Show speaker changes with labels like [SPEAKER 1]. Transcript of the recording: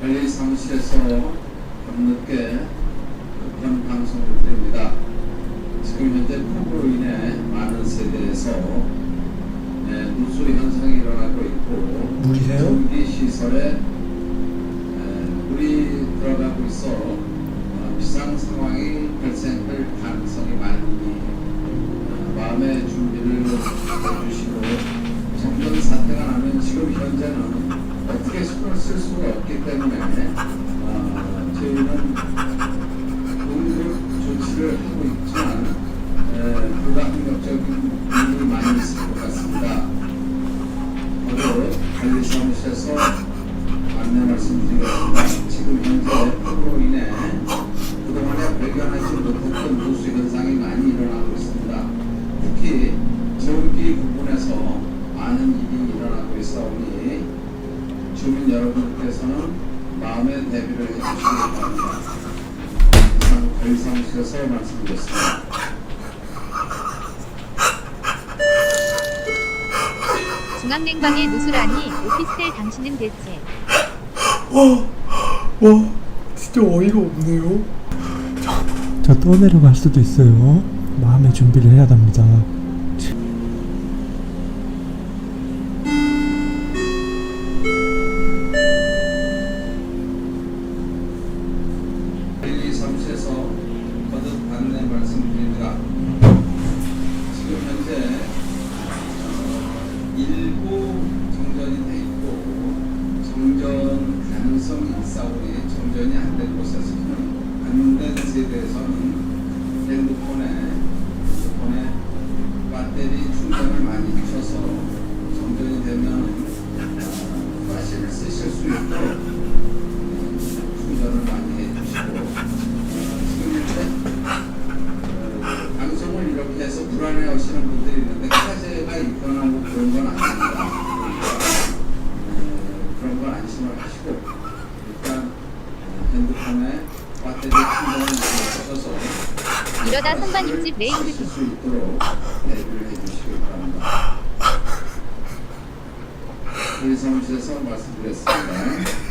[SPEAKER 1] 사무실에서 밤늦게 급한 방송을 드립니다. 지금 현재 폭우로 인해 많은 세대에서 네, 누수 현상이 일어나고 있고
[SPEAKER 2] 물이세요?
[SPEAKER 1] 전기 시설에 에, 물이 들어가고 있어 어, 비상 상황이 발생할 가능성이 많으니 어, 마음의 준비를 해주시고 정전 사태가 나면 지금 현재는 어떻게 손을 쓸 수가 없기 때문에 어, 저희는 응급 조치를 하고 있지만 에, 불가항력적인 일이 많이 있을 것 같습니다. 저도 관리사무실에서 안내 말씀드리겠습니다. 지금 현재 폭우로 인해 그동안에 발견하지 못했던 누수 현상이 많이 일어나고 있습니다. 특히 전기 부분에서 많은 일이 일어나고 있사오니 주민 여러분께서는 마음의 대비를 해주시기 바랍니다. 이상 관리사무실에서 말씀드렸습니다.
[SPEAKER 3] 중앙냉방의 누수라니 오피스텔 당신은 대체
[SPEAKER 2] 와 진짜 어이가 없네요 저, 저 떠내려갈 수도 있어요 마음의 준비를 해야 합니다
[SPEAKER 1] 사무실에서 거듭 안내 말씀드립니다. 지금 현재 어, 일부 정전이 돼 있고 정전 가능성이 있사오니 정전이 안 된 곳에서는 안된 세대에서는 핸드폰에 핸드폰에 배터리 충전을 많이 하셔서 정전이 되면 어, 플래시를 쓰실 수 있도록 충전을 많이 해주시고 어, 지금 현재 어, 방송을 이렇게 해서 불안해하시는 분들이 있는데 화재가 일어나고 그런 건 아닙니다. 어, 그런 건 안심을 하시고 일단 어, 핸드폰에 배터리 충전을 하셔서
[SPEAKER 3] 이러다 선반입집 레인
[SPEAKER 1] 쓰실
[SPEAKER 3] 큐티
[SPEAKER 1] 수 있도록 대비를 해주시기 바랍니다. 우리 사무실에서 말씀드렸습니다.